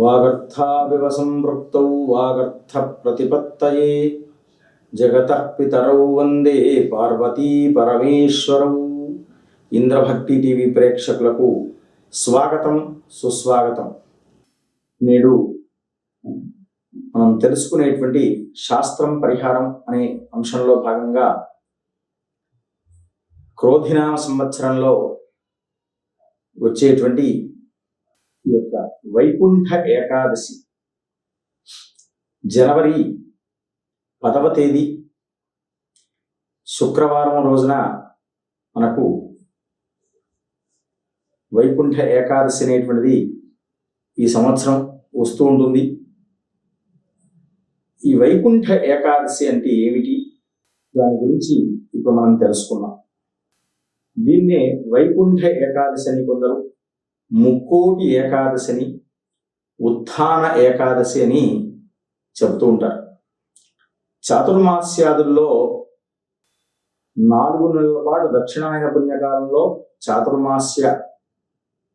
వాగర్థావివ సంపృక్తౌ వాగర్థ ప్రతిపత్తయే జగత పితరౌ వందే పార్వతీ పరమేశ్వరౌ. ఇంద్రభక్తి టీవీ ప్రేక్షకులకు స్వాగతం సుస్వాగతం. నేడు మనం తెలుసుకునేటువంటి శాస్త్రం పరిహారం అనే అంశంలో భాగంగా క్రోధినామ సంవత్సరంలో వచ్చేటువంటి ఈ యొక్క వైకుంఠ ఏకాదశి. జనవరి పదవ తేదీ శుక్రవారం రోజున మనకు వైకుంఠ ఏకాదశి అనేటువంటిది ఈ సంవత్సరం వస్తూ ఉంటుంది. ఈ వైకుంఠ ఏకాదశి అంటే ఏమిటి? దాని గురించి ఇప్పుడు మనం తెలుసుకున్నాం దీన్నే వైకుంఠ ఏకాదశి అని కొందరు ముక్కోటి ఏకాదశిని ఉత్థాన ఏకాదశి అని చెబుతూ ఉంటారు. చాతుర్మాస్యాదుల్లో నాలుగు నెలల పాటు దక్షిణాయన పుణ్యకాలంలో చాతుర్మాస్య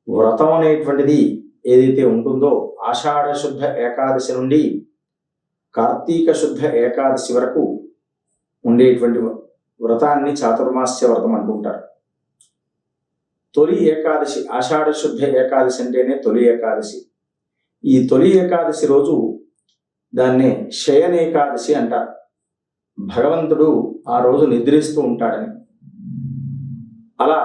వ్రతం అనేటువంటిది ఏదైతే ఉంటుందో ఆషాఢ శుద్ధ ఏకాదశి నుండి కార్తీక శుద్ధ ఏకాదశి వరకు ఉండేటువంటి వ్రతాన్ని చాతుర్మాస్య వ్రతం అంటుంటారు తొలి ఏకాదశి ఆషాఢ శుద్ధ ఏకాదశి అంటేనే తొలి ఏకాదశి. ఈ తొలి ఏకాదశి రోజు దాన్నే శయన ఏకాదశి అంటారు. భగవంతుడు ఆ రోజు నిద్రిస్తూ ఉంటాడని. అలా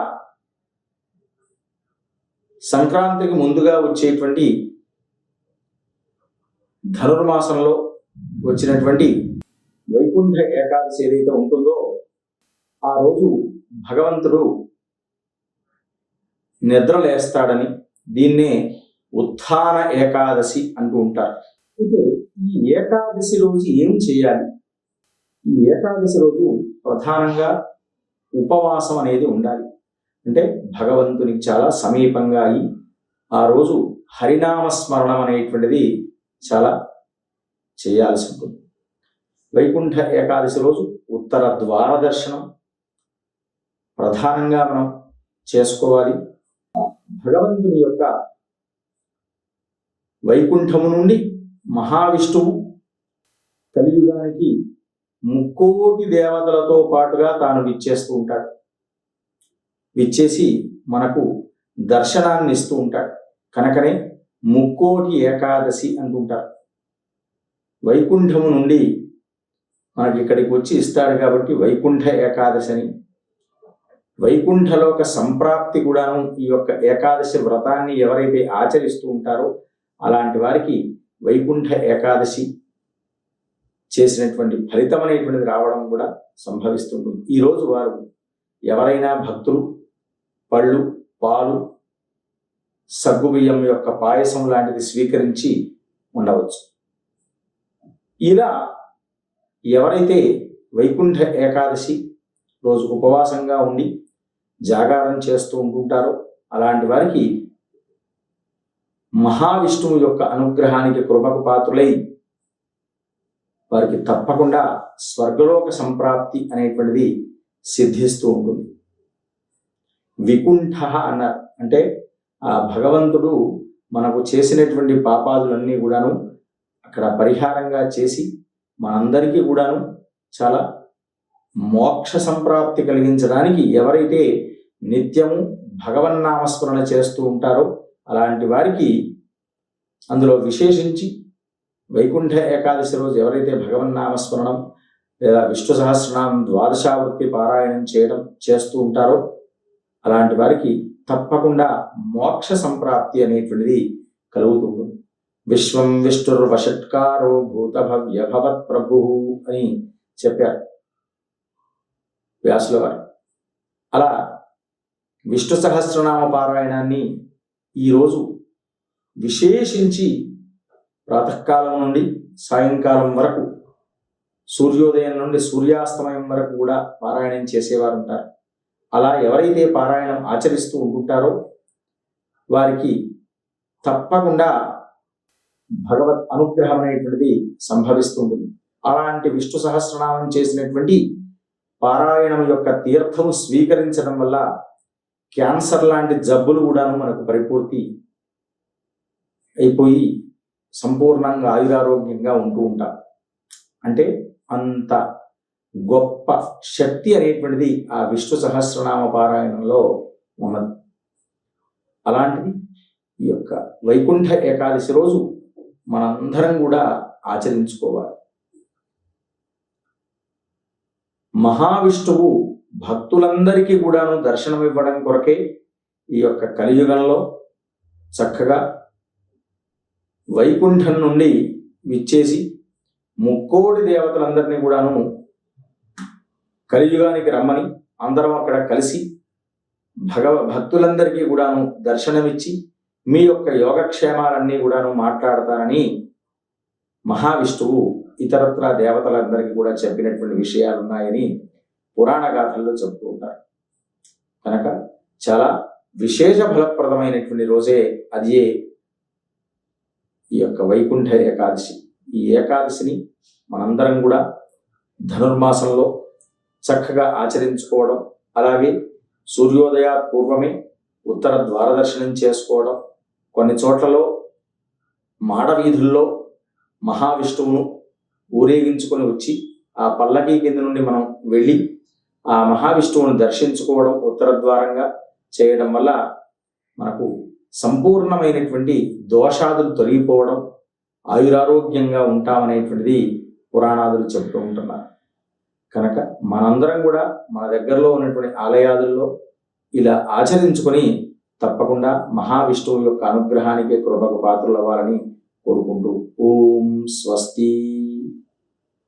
సంక్రాంతికి ముందుగా వచ్చేటువంటి ధనుర్మాసంలో వచ్చినటువంటి వైకుంఠ ఏకాదశి ఏదైతే ఉంటుందో ఆ రోజు భగవంతుడు నిద్రలేస్తాడని దీన్నే ఉత్థాన ఏకాదశి అంటూ ఉంటారు. అయితే ఈ ఏకాదశి రోజు ఏం చేయాలి? ఈ ఏకాదశి రోజు ప్రధానంగా ఉపవాసం అనేది ఉండాలి. అంటే భగవంతునికి చాలా సమీపంగా అయి ఆ రోజు హరినామ స్మరణం అనేటువంటిది చాలా చేయాల్సి ఉంటుంది. వైకుంఠ ఏకాదశి రోజు ఉత్తర ద్వార దర్శనం ప్రధానంగా మనం చేసుకోవాలి. భగవంతుని యొక్క వైకుంఠము నుండి మహావిష్ణువు కలియుగానికి ముక్కోటి దేవతలతో పాటుగా తాను విచ్చేస్తూ ఉంటాడు. విచ్చేసి మనకు దర్శనాన్ని ఇస్తూ ఉంటాడు. కనుకనే ముక్కోటి ఏకాదశి అంటుంటారు. వైకుంఠము నుండి మనకి ఇక్కడికి వచ్చి ఇస్తాడు కాబట్టి వైకుంఠ ఏకాదశి అని వైకుంఠలోక సంప్రాప్తి కూడాను ఈ యొక్క ఏకాదశి వ్రతాన్ని ఎవరైతే ఆచరిస్తూ ఉంటారో అలాంటి వారికి వైకుంఠ ఏకాదశి చేసినటువంటి ఫలితం అనేటువంటిది రావడం కూడా సంభవిస్తుంటుంది. ఈరోజు వారు ఎవరైనా భక్తులు పళ్ళు పాలు సగ్గుబియ్యం యొక్క పాయసం లాంటిది స్వీకరించి ఉండవచ్చు. ఇలా ఎవరైతే వైకుంఠ ఏకాదశి రోజు ఉపవాసంగా ఉండి జాగారం చేస్తూ ఉంటుంటారో. అలాంటి వారికి మహావిష్ణువు యొక్క అనుగ్రహానికి కృపకు పాత్రులై వారికి తప్పకుండా స్వర్గలోక సంప్రాప్తి అనేటువంటిది సిద్ధిస్తూ ఉంటుంది. వికుంఠ అన్నారు. అంటే ఆ భగవంతుడు మనకు చేసినటువంటి పాపాదులన్నీ కూడాను అక్కడ పరిహారంగా చేసి మనందరికీ కూడాను చాలా మోక్ష సంప్రాప్తి కలిగించడానికి ఎవరైతే నిత్యము భగవన్నామస్మరణ చేస్తూ ఉంటారో. అలాంటి వారికి అందులో విశేషించి వైకుంఠ ఏకాదశి రోజు ఎవరైతే భగవన్నామస్మరణం లేదా విష్ణు సహస్రనామం ద్వాదశావృత్తి పారాయణం చేయడం చేస్తూ ఉంటారో అలాంటి వారికి తప్పకుండా మోక్ష సంప్రాప్తి అనేటువంటిది కలుగుతుంది. విశ్వం విష్ణుర్వషట్కారో భూత భవత్ ప్రభు అని చెప్పారు వ్యాసుల వారు. అలా విష్ణు సహస్రనామ పారాయణాన్ని ఈరోజు విశేషించి ప్రాతకాలం నుండి సాయంకాలం వరకు సూర్యోదయం నుండి సూర్యాస్తమయం వరకు కూడా పారాయణం చేసేవారు ఉంటారు. అలా ఎవరైతే పారాయణం ఆచరిస్తూ ఉంటుంటారో వారికి తప్పకుండా భగవత్ అనుగ్రహం అనేటువంటిది సంభవిస్తుంటుంది. అలాంటి విష్ణు సహస్రనామం చేసినటువంటి పారాయణం యొక్క తీర్థం స్వీకరించడం వల్ల క్యాన్సర్ లాంటి జబ్బులు కూడాను మనకు పరిపూర్తి అయిపోయి సంపూర్ణంగా ఆయురారోగ్యంగా ఉంటూ ఉంటాం. అంటే అంత గొప్ప శక్తి అనేటువంటిది ఆ విష్ణు సహస్రనామ పారాయణంలో ఉన్నది. అలాంటిది ఈ యొక్క వైకుంఠ ఏకాదశి రోజు మనందరం కూడా ఆచరించుకోవాలి. మహావిష్ణువు భక్తులందరికీ కూడాను దర్శనం ఇవ్వడం కొరకే ఈ యొక్క కలియుగంలో చక్కగా వైకుంఠం నుండి విచ్చేసి ముక్కోటి దేవతలందరినీ కూడాను కలియుగానికి రమ్మని అందరం అక్కడ కలిసి భగవ భక్తులందరికీ కూడాను దర్శనమిచ్చి మీ యొక్క యోగక్షేమాలన్నీ కూడాను మాట్లాడతానని మహావిష్ణువు ఇతరత్ర దేవతలందరికీ కూడా చెప్పినటువంటి విషయాలు ఉన్నాయని పురాణ గాథల్లో చెబుతూ ఉంటారు. కనుక చాలా విశేష ఫలప్రదమైనటువంటి రోజే అది ఈ యొక్క వైకుంఠ ఏకాదశి. ఈ ఏకాదశిని మనందరం కూడా ధనుర్మాసంలో చక్కగా ఆచరించుకోవడం అలాగే సూర్యోదయ పూర్వమే ఉత్తర ద్వారదర్శనం చేసుకోవడం కొన్ని చోట్లలో మాడవీధుల్లో మహావిష్ణువును ఊరేగించుకొని వచ్చి ఆ పల్లకీ కింద నుండి మనం వెళ్ళి ఆ మహావిష్ణువును దర్శించుకోవడం ఉత్తర ద్వారంగా చేయడం వల్ల మనకు సంపూర్ణమైనటువంటి దోషాదులు తొలగిపోవడం ఆయురారోగ్యంగా ఉంటామనేటువంటిది పురాణాదులు చెబుతూ ఉంటున్నారు. కనుక మనందరం కూడా మన దగ్గరలో ఉన్నటువంటి ఆలయాదుల్లో ఇలా ఆచరించుకొని తప్పకుండా మహావిష్ణువు యొక్క అనుగ్రహానికి కృపకు పాత్రలవ్వాలని కోరుకుంటూ ఓం స్వస్తి.